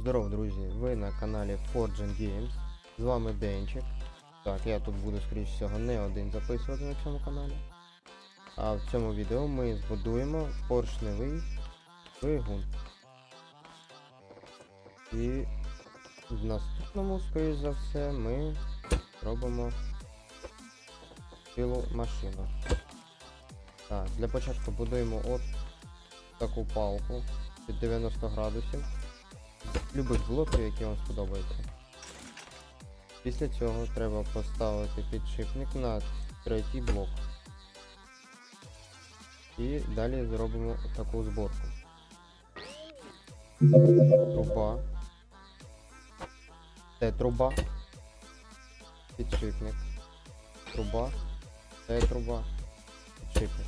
Здоров, друзі! Ви на каналі Forging Games. З вами Денчик. Так, я тут буду, скоріш всього, не один записувати на цьому каналі. А в цьому відео ми збудуємо поршневий двигун. І в наступному, скоріш за все, ми робимо цілу машину. Так, для початку будуємо от таку палку під 90 градусів любих блоків, які вам сподобаються. Після цього треба поставити підшипник на третій блок. І далі зробимо таку зборку. Труба. Це труба. Підшипник. Труба. Це труба. Підшипник.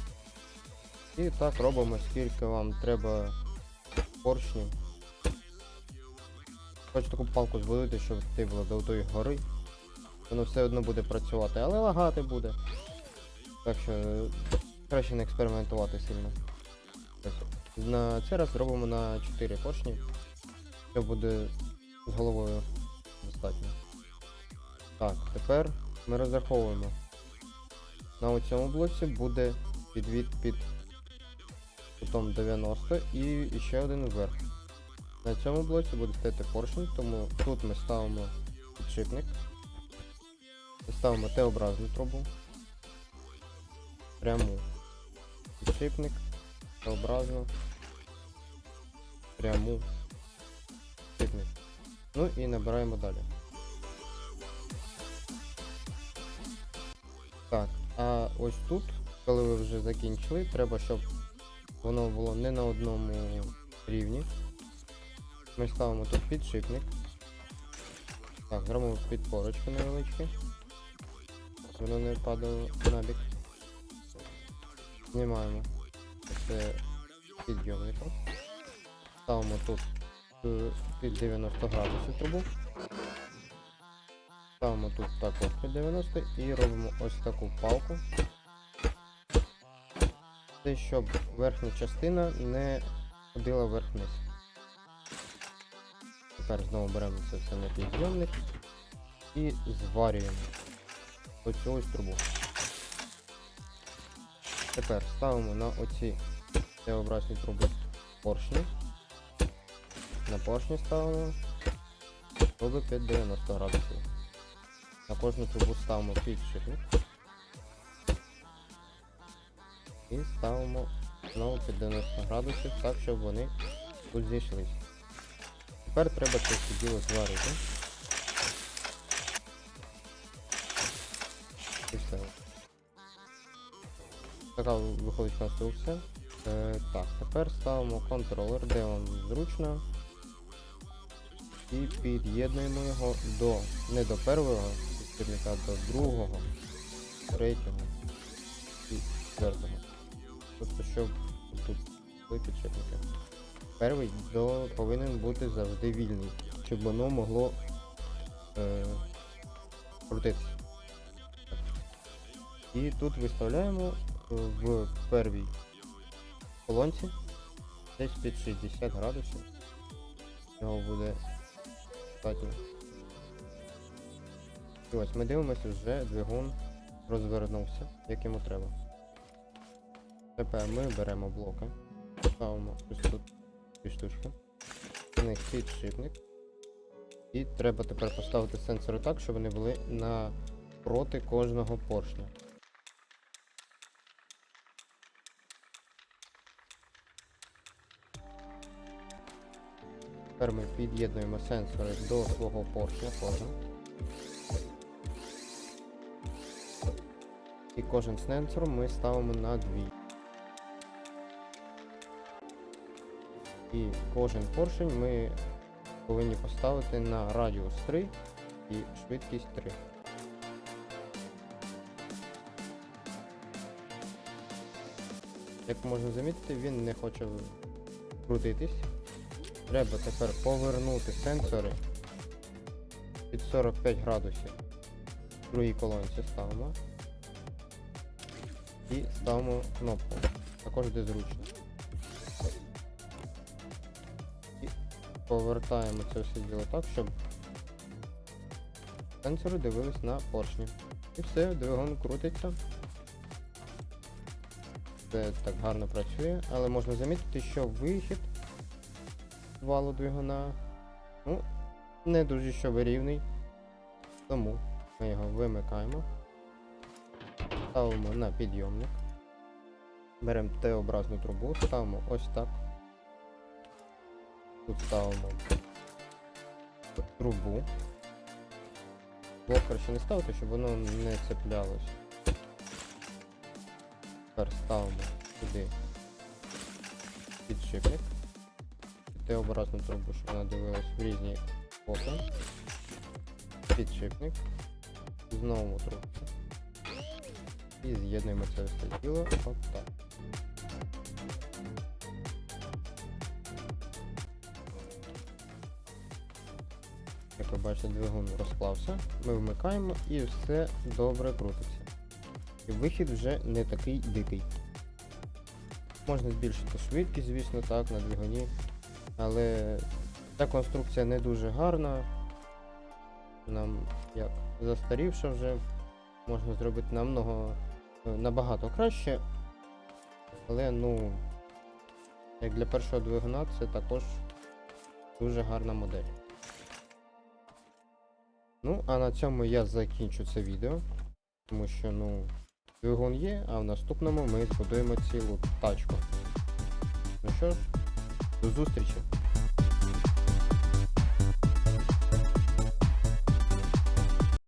І так робимо, скільки вам треба поршнів. Хочу таку палку збудити, щоб ти було до тої гори. Воно все одно буде працювати, але лагати буде. Так що е, краще не експериментувати сильно. Так, На цей раз зробимо на 4 поршні. Це буде з головою достатньо. Так, тепер ми розраховуємо. На цьому блоці буде підвід під кутом 90 і ще один вверх. На цьому блоці буде стояти поршень, тому тут ми ставимо підшипник. Ставимо Т-образну трубу. Пряму. Підшипник. Т-образну. Пряму. Підшипник. Ну і набираємо далі. Так, а ось тут, коли ви вже закінчили, треба, щоб воно було не на одному рівні. Ми ставимо тут підшипник. Так, зробимо підпорочку невеличку. Воно не падало на бік. Знімаємо це підйомником. Ставимо тут е, під 90 градусів трубу. Ставимо тут також під 90 і робимо ось таку палку. Це щоб верхня частина не ходила вверх-вниз. Тепер знову беремо це все на підйомник і зварюємо оцю ось трубу. Тепер ставимо на оці Т-образні труби поршні. На поршні ставимо труби під 90 градусів. На кожну трубу ставимо підшипник. І ставимо знову під 90 градусів так, щоб вони тут зійшлись. Тепер треба все діло зварити. І все. Така виходить конструкція. Е, так, тепер ставимо контролер, де вам зручно. І під'єднуємо його до не до першого підшипника, а до другого, третього і четвертого. Тобто, щоб тут були підшипники. Перший до, повинен бути завжди вільний, щоб воно могло е, крутитися. І тут виставляємо е, в первій колонці десь під 60 градусів. Цього буде достатньо. І ось ми дивимося, вже двигун розвернувся, як йому треба. Тепер ми беремо блоки, ставимо ось тут В них підшипник. І треба тепер поставити сенсори так, щоб вони були напроти кожного поршня. Тепер ми під'єднуємо сенсори до свого поршня кожен. І кожен сенсор ми ставимо на дві. І кожен поршень ми повинні поставити на радіус 3 і швидкість 3. Як можна замітити, він не хоче крутитись. Треба тепер повернути сенсори під 45 градусів. В другій колонці ставимо. І ставимо кнопку. Також де зручно. Повертаємо це все діло так, щоб сенсори дивились на поршні. І все, двигун крутиться. Це так гарно працює, але можна замітити, що вихід валу двигуна ну, не дуже що рівний. Тому ми його вимикаємо. Ставимо на підйомник. Беремо Т-образну трубу, ставимо ось так. Тут ставимо трубу. Блок краще не ставити, щоб воно не цеплялось. Тепер ставимо сюди підшипник. Т-образну трубу, щоб вона дивилась в різні боки. Підшипник. Знову трубку. І з'єднуємо це все діло отак. Як ви бачите, двигун розклався. Ми вмикаємо і все добре крутиться. І вихід вже не такий дикий. Можна збільшити швидкість, звісно, так, на двигуні. Але ця конструкція не дуже гарна. Нам як застарівша вже. Можна зробити намного е, набагато краще. Але ну, як для першого двигуна, це також дуже гарна модель. Ну, а на цьому я закінчу це відео. Тому що, ну, двигун є, а в наступному ми збудуємо цілу тачку. Ну що ж, до зустрічі!